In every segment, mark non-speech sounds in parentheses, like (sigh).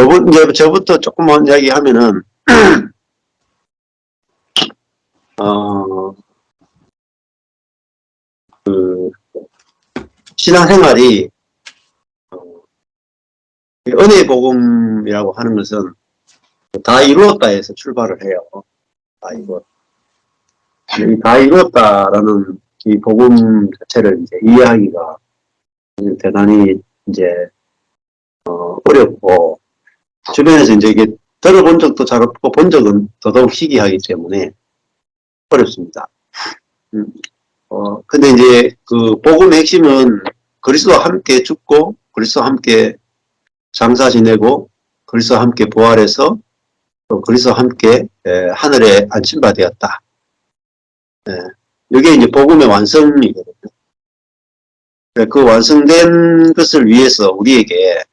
요번, 이제 저부터 조금만 이야기하면은, (clears throat) 어, 그, 신앙생활이, 어, 이 은혜의 복음이라고 하는 것은 다 이루었다 해서 출발을 해요. 다 이루었다. 이다 이루었다라는 이 복음 자체를 이제 이해하기가 대단히 이제 어, 어렵고 주변에서 이제 이게 들어본 적도 잘 없고 본 적은 더더욱 희귀하기 때문에 어렵습니다. 음, 어, 근데 이제 그 복음의 핵심은 그리스도와 함께 죽고 그리스도와 함께 장사 지내고 그리스도와 함께 부활해서 또 그리스도와 함께 에, 하늘에 안심받았다. 예, 이게 이제 복음의 완성이거든요. 네, 그 완성된 것을 위해서 우리에게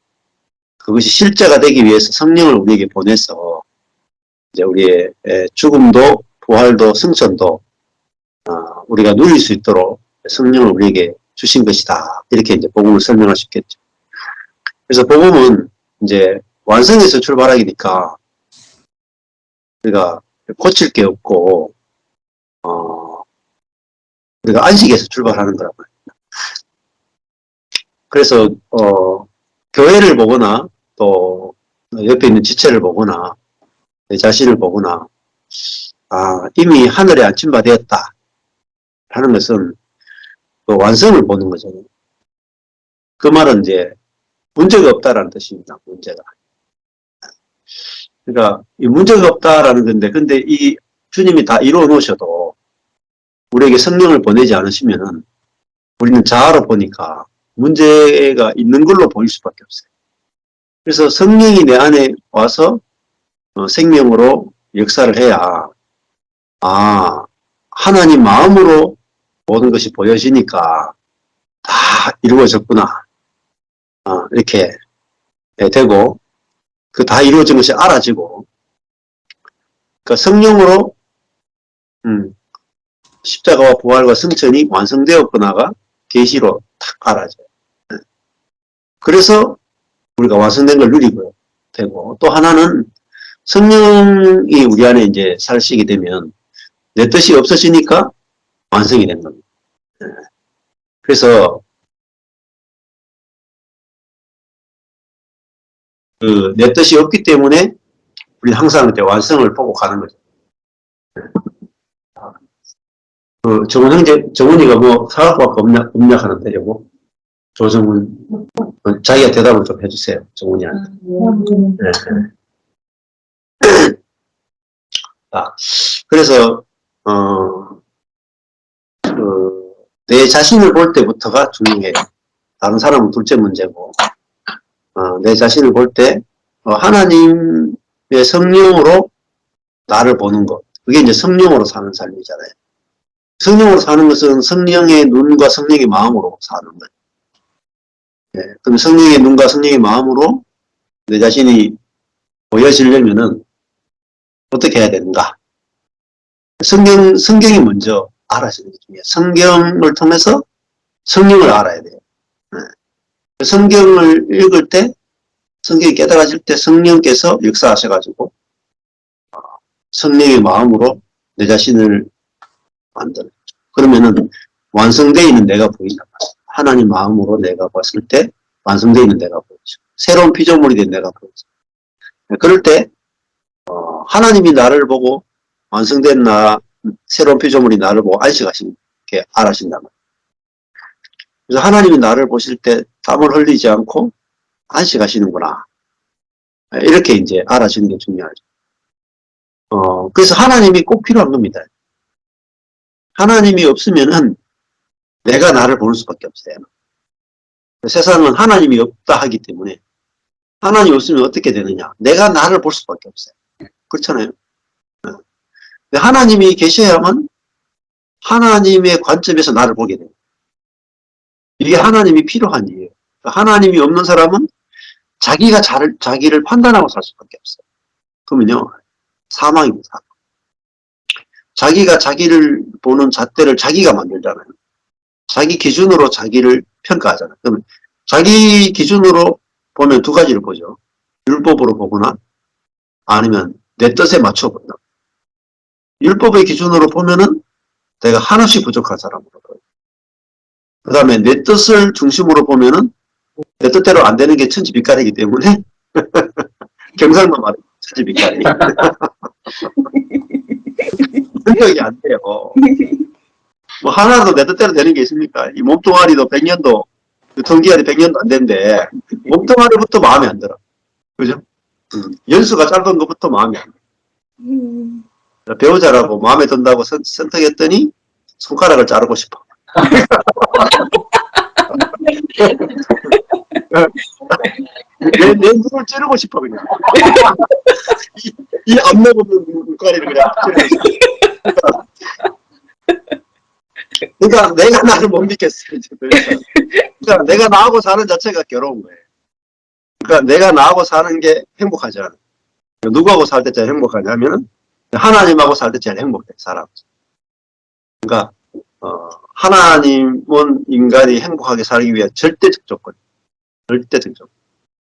그것이 실제가 되기 위해서 성령을 우리에게 보내서 이제 우리의 에, 죽음도 부활도 승천도 어, 우리가 누릴 수 있도록 성령을 우리에게 주신 것이다. 이렇게 이제 복음을 설명할 수 있겠죠. 그래서 복음은 이제 완성에서 출발하기니까 우리가 고칠 게 없고 어, 우리가 안식에서 출발하는 거란 말이에요. 그래서 어, 교회를 보거나 또 옆에 있는 지체를 보거나 내 자신을 보거나 아, 이미 하늘에 안침받았다 하는 것은 그 완성을 보는 거죠. 그 말은 이제 문제가 없다라는 뜻입니다. 문제가. 그러니까 이 문제가 없다라는 건데 근데 이 주님이 다 이루어 놓으셔도 우리에게 성령을 보내지 않으시면은 우리는 자아로 보니까 문제가 있는 걸로 보일 수밖에 없어요. 그래서 성령이 내 안에 와서 어, 생명으로 역사를 해야 아 하나님 마음으로 모든 것이 보여지니까 다 이루어졌구나 아, 이렇게 예, 되고 그 다 이루어진 것이 알아지고 그 성령으로 음, 십자가와 부활과 승천이 완성되었구나가 계시로 탁 알아져요. 예. 그래서 우리가 완성된 걸 누리고 되고 또 하나는 성령이 우리 안에 이제 살시게 되면 내 뜻이 없어지니까 완성이 된 겁니다. 예. 그래서 그 내 뜻이 없기 때문에 우리 항상 이제 완성을 보고 가는 거죠. 그 정훈 형제, 정훈이가 뭐 사학과학과 업력, 업력하는데 요거 조정훈 어, 자기가 대답을 좀 해주세요. 정훈이한테. 네, 네. 아, 그래서 어, 그, 내 자신을 볼 때부터가 중요해요. 다른 사람은 둘째 문제고 어, 내 자신을 볼때 어, 하나님의 성령으로 나를 보는 것 그게 이제 성령으로 사는 삶이잖아요. 성령으로 사는 것은 성령의 눈과 성령의 마음으로 사는 거예요. 예, 그럼 성령의 눈과 성령의 마음으로 내 자신이 보여지려면은 어떻게 해야 되는가? 성경, 성경이 먼저 알아지는 게 중요해요. 성경을 통해서 성령을 알아야 돼요. 예. 성경을 읽을 때, 성경이 깨달아질 때 성령께서 역사하셔가지고, 어, 성령의 마음으로 내 자신을 만드는 거죠. 그러면은 완성되어 있는 내가 보인다. 하나님 마음으로 내가 봤을 때 완성되어 있는 내가 보이죠. 새로운 피조물이 된 내가 보이죠. 그럴 때 어, 하나님이 나를 보고 완성된 나 새로운 피조물이 나를 보고 안식하시게 알아신단 말이에요. 그래서 하나님이 나를 보실 때 땀을 흘리지 않고 안식하시는구나. 이렇게 이제 알아지는 게 중요하죠. 어, 그래서 하나님이 꼭 필요한 겁니다. 하나님이 없으면은 내가 나를 보는 수밖에 없어요. 세상은 하나님이 없다 하기 때문에 하나님 없으면 어떻게 되느냐? 내가 나를 볼 수밖에 없어요. 그렇잖아요. 어. 하나님이 계셔야만 하나님의 관점에서 나를 보게 돼요. 이게 하나님이 필요한 일이에요. 하나님이 없는 사람은 자기가 자를, 자기를 판단하고 살 수밖에 없어요. 그러면요, 사망입니다. 자기가 자기를 보는 잣대를 자기가 만들잖아요. 자기 기준으로 자기를 평가하잖아요. 그러면 자기 기준으로 보면 두 가지를 보죠. 율법으로 보거나 아니면 내 뜻에 맞춰 본다. 율법의 기준으로 보면은 내가 하나씩 부족한 사람으로 보여요. 그 다음에 내 뜻을 중심으로 보면은 내 뜻대로 안 되는 게 천지빛깔이기 때문에 경상만 말해 천지빛깔이 능력이 안 돼요. 뭐 하나 도 내 뜻대로 되는 게 있습니까? 이 몸뚱아리도 100년도 유통기한이 100년도 안 된대 몸뚱아리부터 마음에 안 들어. 그죠? 음, 연수가 짧은 것부터 마음에 안 들어. 음. 배우자라고 마음에 든다고 선, 선택했더니 손가락을 자르고 싶어. (laughs) 내, 내 눈을 찌르고 싶어 그냥. (laughs) 이, 이 앞내보는 눈가리를 그냥 찌르고 싶어. 그러니까 내가 나를 못 믿겠어. 이제. 그러니까 내가 나하고 사는 자체가 괴로운 거예요. 그러니까 내가 나하고 사는 게 행복하지 않아. 누구하고 살 때 제일 행복하냐면은 하나님하고 살 때 제일 행복해 사람. 그러니까 어, 하나님은 인간이 행복하게 살기 위한 절대적 조건, 절대적 조건.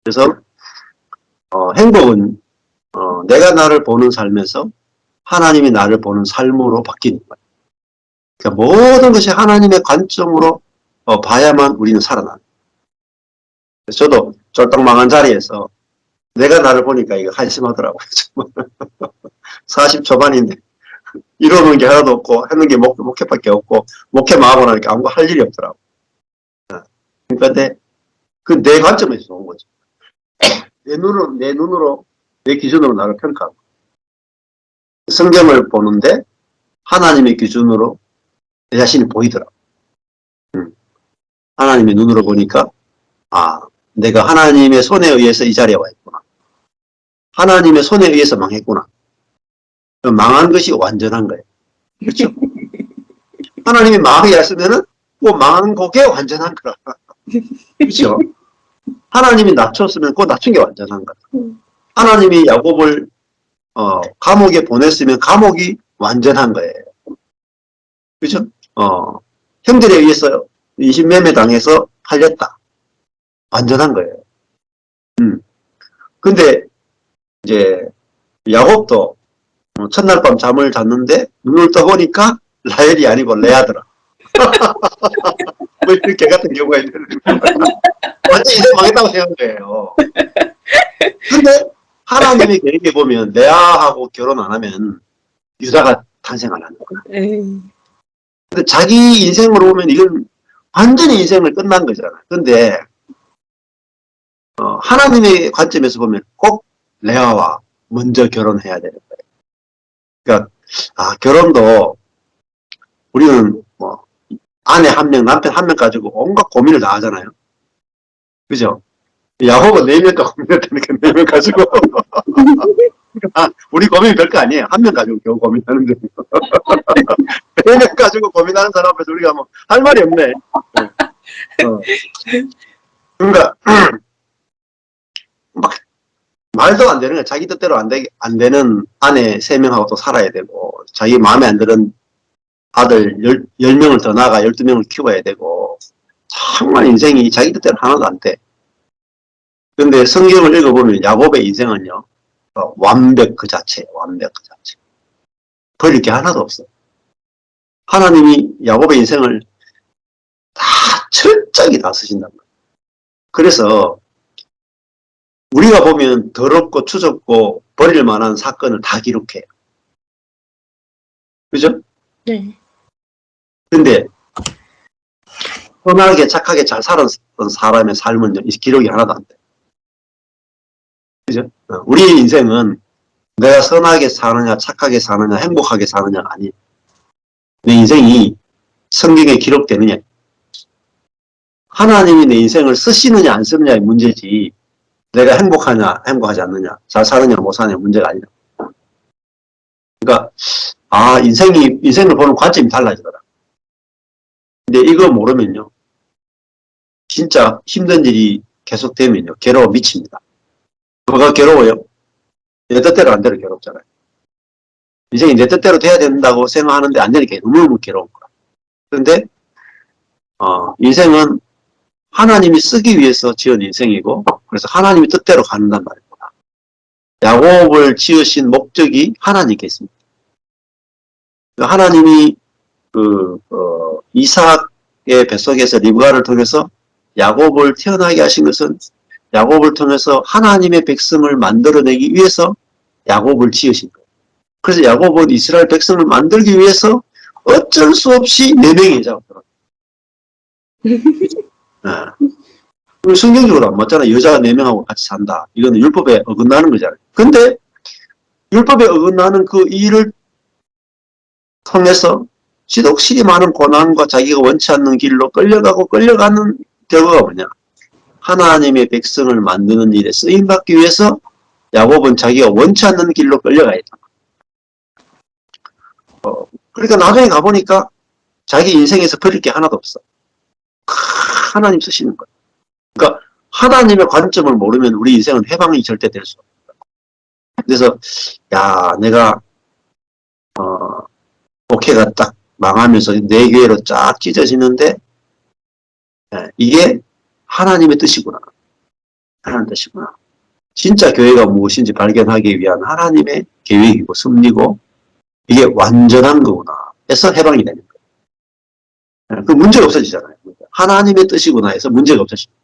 그래서 어, 행복은 어, 내가 나를 보는 삶에서 하나님이 나를 보는 삶으로 바뀌는 거예요. 그러니까 모든 것이 하나님의 관점으로 어, 봐야만 우리는 살아나는. 저도 쫄딱 망한 자리에서 내가 나를 보니까 이거 한심하더라고요. 40 (laughs) 초반인데 이러는 게 하나도 없고 하는 게 목, 목회밖에 없고 목회만 하고 나니까 아무 할 일이 없더라고. 어. 그러니까 내, 그 내 관점에서 좋은 거죠. (clears throat) 내 눈으로, 내 눈으로, 내 기준으로 나를 평가하고. 성경을 보는데 하나님의 기준으로 내 자신이 보이더라고. 음. 하나님의 눈으로 보니까 아, 내가 하나님의 손에 의해서 이 자리에 와 있구나. 하나님의 손에 의해서 망했구나. 망한 것이 완전한 거예요. 그렇죠? 하나님이 망하게 했으면은 뭐 망한 그게 완전한 거라. 그렇죠? 하나님이 낮췄으면 그 낮춘 게 완전한 거다. 음. 하나님이 야곱을 어, 감옥에 보냈으면 감옥이 완전한 거예요. 그렇죠? 어, 형들에 의해서 인신매매 당해서 팔렸다. 완전한 거예요. 음. 근데 이제 야곱도 어, 첫날 밤 잠을 잤는데 눈을 떠보니까 라헬이 아니고 레아더라. (laughs) 뭐 이런 개 같은 경우가 있는 완전 인생 망했다고 생각한 거예요. 근데 하나님의 계획에 보면 레아하고 결혼 안 하면 유다가 탄생 안 하는 거야. 근데 자기 인생으로 보면 이건 완전히 인생을 끝난 거잖아. 근데 어, 하나님의 관점에서 보면 꼭 레아와 먼저 결혼해야 되는 거예요. 그러니까 아 결혼도 우리는 뭐 아내 한 명, 남편 한 명 가지고 온갖 고민을 다 하잖아요. 그죠? 야곱은 네 명과 고민했다니까 네 명 가지고 아, (laughs) 우리 고민이 별거 아니에요. 한 명 가지고 겨우 고민하는데 네 (laughs) 명 가지고 고민하는 사람 앞에서 우리가 뭐 할 말이 없네. 어. 그러니까 (clears throat) 막 말도 안 되는 거야. 자기 뜻대로 안, 되, 안 되는 아내 세 명하고 또 살아야 되고, 자기 마음에 안 드는 아들 열, 열 명을 더 나가 열두 명을 키워야 되고, 정말 인생이 자기 뜻대로 하나도 안 돼. 근데 성경을 읽어보면 야곱의 인생은요, 어, 완벽 그 자체, 완벽 그 자체. 버릴 게 하나도 없어. 하나님이 야곱의 인생을 다 철저하게 다 쓰신단 말이에요. 그래서 우리가 보면 더럽고 추접고 버릴 만한 사건을 다 기록해요. 그죠? 네. 근데 선하게 착하게 잘 살았던 사람의 삶은 이 기록이 하나도 안 돼. 그죠? 어, 우리의 인생은 내가 선하게 사느냐, 착하게 사느냐, 행복하게 사느냐가 아니에요. 내 인생이 성경에 기록되느냐. 하나님이 내 인생을 쓰시느냐, 안 쓰느냐의 문제지. 내가 행복하냐, 행복하지 않느냐, 잘 사느냐, 못 사느냐 문제가 아니다. 그러니까, 아, 인생이, 인생을 보는 관점이 달라지더라. 근데 이거 모르면요. 진짜 힘든 일이 계속되면요. 괴로워 미칩니다. 뭐가 괴로워요? 내 뜻대로 안 되면 괴롭잖아요. 인생이 내 뜻대로 돼야 된다고 생각하는데 안 되니까 너무너무 괴로운 거야. 그런데, 어, 인생은 하나님이 쓰기 위해서 지은 인생이고 그래서 하나님이 뜻대로 가는단 말입니다. 야곱을 지으신 목적이 하나님께 있습니다. 하나님이 그 어, 이삭의 뱃속에서 리브가를 통해서 야곱을 태어나게 하신 것은 야곱을 통해서 하나님의 백성을 만들어내기 위해서 야곱을 지으신 거예요. 그래서 야곱은 이스라엘 백성을 만들기 위해서 어쩔 수 없이 네 명의 여자가 들어요. (laughs) 네. 성경적으로 안 맞잖아. 여자가 네 명하고 같이 산다. 이거는 율법에 어긋나는 거잖아요. 근데 율법에 어긋나는 그 일을 통해서 지독실이 많은 고난과 자기가 원치 않는 길로 끌려가고 끌려가는 결과가 뭐냐. 하나님의 백성을 만드는 일에 쓰임받기 위해서 야곱은 자기가 원치 않는 길로 끌려가야 했다. 어, 그러니까 나중에 가보니까 자기 인생에서 버릴 게 하나도 없어. 크, 하나님 쓰시는 거야. 그러니까 하나님의 관점을 모르면 우리 인생은 해방이 절대 될 수 없다. 그래서 야 내가 어, 목회가 딱 망하면서 내 교회로 쫙 찢어지는데 예, 이게 하나님의 뜻이구나. 하나님 뜻이구나. 진짜 교회가 무엇인지 발견하기 위한 하나님의 계획이고 섭리고 이게 완전한 거구나. 해서 해방이 되는 거예요. 예, 그 문제가 없어지잖아요. 하나님의 뜻이구나 해서 문제가 없어집니다.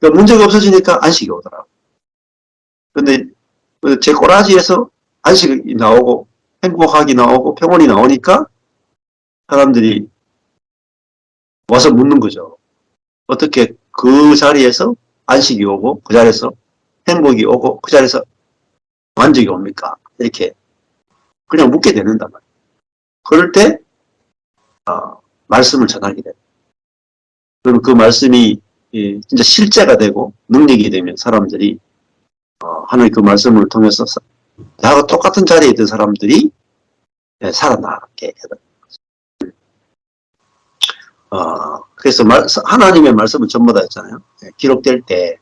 그 문제가 없어지니까 안식이 오더라고. 근데 제 꼬라지에서 안식이 나오고 행복하기 나오고 평온이 나오니까 사람들이 와서 묻는 거죠. 어떻게 그 자리에서 안식이 오고 그 자리에서 행복이 오고 그 자리에서 만족이 옵니까? 이렇게 그냥 묻게 되는단 말이에요. 그럴 때 어, 말씀을 전하게 돼요. 그럼 그 말씀이 예, 진짜 실제가 되고 능력이 되면 사람들이 어, 하나님 그 말씀을 통해서 사- 나하고 똑같은 자리에 있던 사람들이 예, 살아나게 되는 어, 그래서 말, 하나님의 말씀은 전부 다 있잖아요. 예, 기록될 때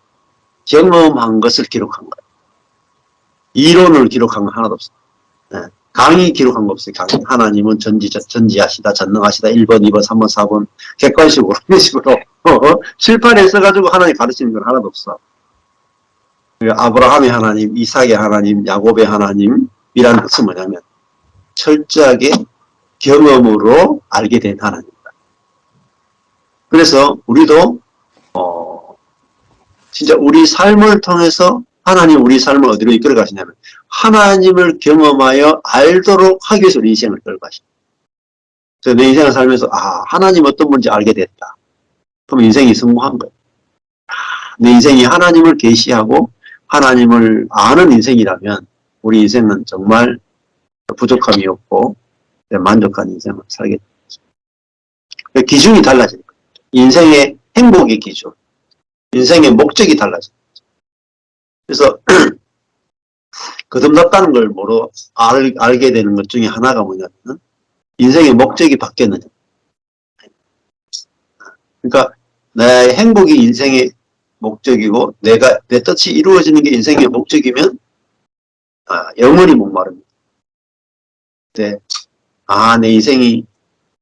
경험한 것을 기록한 거예요. 이론을 기록한 건 하나도 없어요. 예, 강의 기록한 거 없어요. 강의. 하나님은 전지, 전지하시다, 전능하시다, 1번, 2번, 3번, 4번, 객관식으로, (laughs) 이런 식으로, 어, 실판에 써가지고 하나님 가르치는 건 하나도 없어. 그 아브라함의 하나님, 이삭의 하나님, 야곱의 하나님 이라는 것은 뭐냐면, 철저하게 경험으로 알게 된 하나님입니다. 그래서 우리도, 어, 진짜 우리 삶을 통해서 하나님 우리 삶을 어디로 이끌어 가시냐면, 하나님을 경험하여 알도록 하기 위해서 우리 인생을 끌어 가십니다. 그래서 내 인생을 살면서, 아, 하나님 어떤 분인지 알게 됐다. 그럼 인생이 성공한 거예요. 아, 내 인생이 하나님을 계시하고 하나님을 아는 인생이라면 우리 인생은 정말 부족함이 없고 만족한 인생을 살게 됩니다. 기준이 거예요. 인생의 행복의 기준, 인생의 목적이 달라집니다. 그래서 (clears throat) 거듭났다는 걸 모르 알, 알게 되는 것 중에 하나가 뭐냐면 인생의 목적이 바뀌었느냐. 그러니까 내 행복이 인생의 목적이고 내가 내 뜻이 이루어지는 게 인생의 목적이면 아, 영원히 목마릅니다. 네. 아, 내 인생이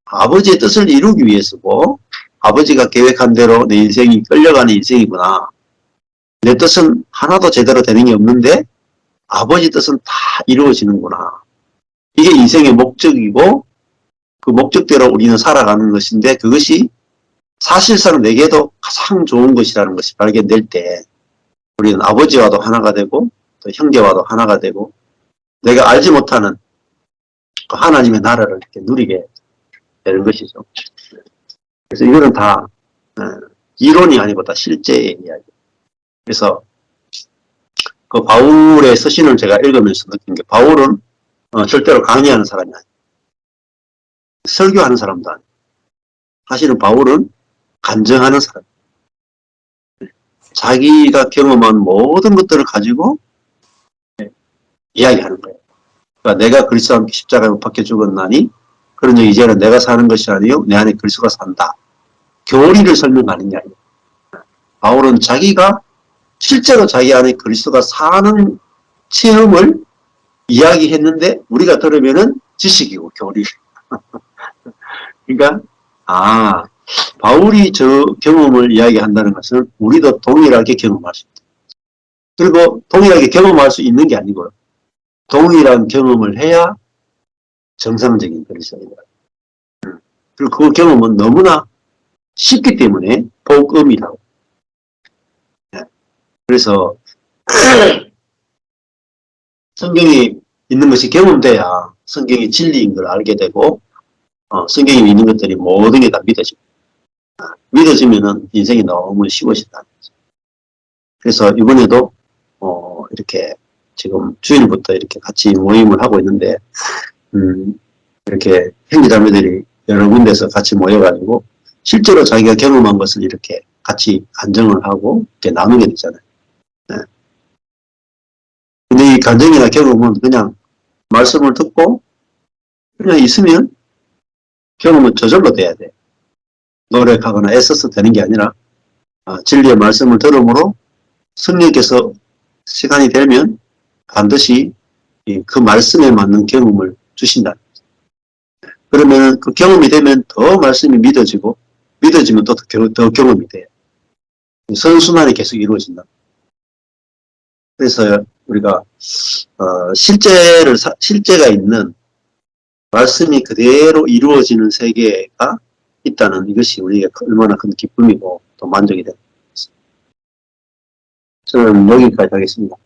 아버지의 뜻을 이루기 위해서고 아버지가 계획한 대로 내 인생이 끌려가는 인생이구나. 내 뜻은 하나도 제대로 되는 게 없는데 아버지 뜻은 다 이루어지는구나. 이게 인생의 목적이고 그 목적대로 우리는 살아가는 것인데 그것이 사실상 내게도 가장 좋은 것이라는 것이 발견될 때 우리는 아버지와도 하나가 되고 또 형제와도 하나가 되고 내가 알지 못하는 그 하나님의 나라를 이렇게 누리게 되는 것이죠. 그래서 이거는 다 어, 이론이 아니고 다 실제의 이야기. 그래서 그 바울의 서신을 제가 읽으면서 느낀 게 바울은 어, 절대로 강의하는 사람이 아니에요. 설교하는 사람도 아니에요. 사실은 바울은 간증하는 사람. 자기가 경험한 모든 것들을 가지고 이야기하는 거예요. 그러니까 내가 그리스도와 함께 십자가에 못 박혀 죽었나니 적 이제는 내가 사는 것이 아니요 내 안에 그리스도가 산다. 교리를 아니에요. 바울은 자기가 실제로 자기 안에 그리스도가 사는 체험을 이야기했는데 우리가 들으면은 지식이고 교리. (laughs) 그러니까 아, 바울이 저 경험을 이야기한다는 것은 우리도 동일하게 경험할 수 있다. 그리고 동일하게 경험할 수 있는 게 아니고요. 동일한 경험을 해야 정상적인 그리스도인이다. 음. 그리고 그 경험은 너무나 쉽기 때문에 복음이라고. 네. 그래서 성경이 있는 것이 경험돼야 성경이 진리인 걸 알게 되고 어, 성경에 있는 것들이 모든 게 다 믿어지고 아, 믿어지면은 인생이 너무 쉬워진다는 거죠. 그래서 이번에도 어, 이렇게 지금 주일부터 이렇게 같이 모임을 하고 있는데 음, 이렇게 형제자매들이 여러 군데서 같이 모여가지고 실제로 자기가 경험한 것을 이렇게 같이 간증을 하고 이렇게 나누게 되잖아요. 네. 근데 이 간증이나 경험은 그냥 말씀을 듣고 그냥 있으면 경험은 저절로 돼야 돼. 노력하거나 애써서 되는 게 아니라 아, 진리의 말씀을 들음으로 성령께서 시간이 되면 반드시 이- 그 말씀에 맞는 경험을 주신다. 그러면 그 경험이 되면 더 말씀이 믿어지고 믿어지면 또 더 경험이 돼요. 선순환이 계속 이루어진다. 그래서 우리가 어, 실제를 사- 실제가 있는 말씀이 그대로 이루어지는 세계가 있다는 이것이 우리에게 얼마나 큰 기쁨이고 또 만족이 것입니다. 저는 여기까지 하겠습니다.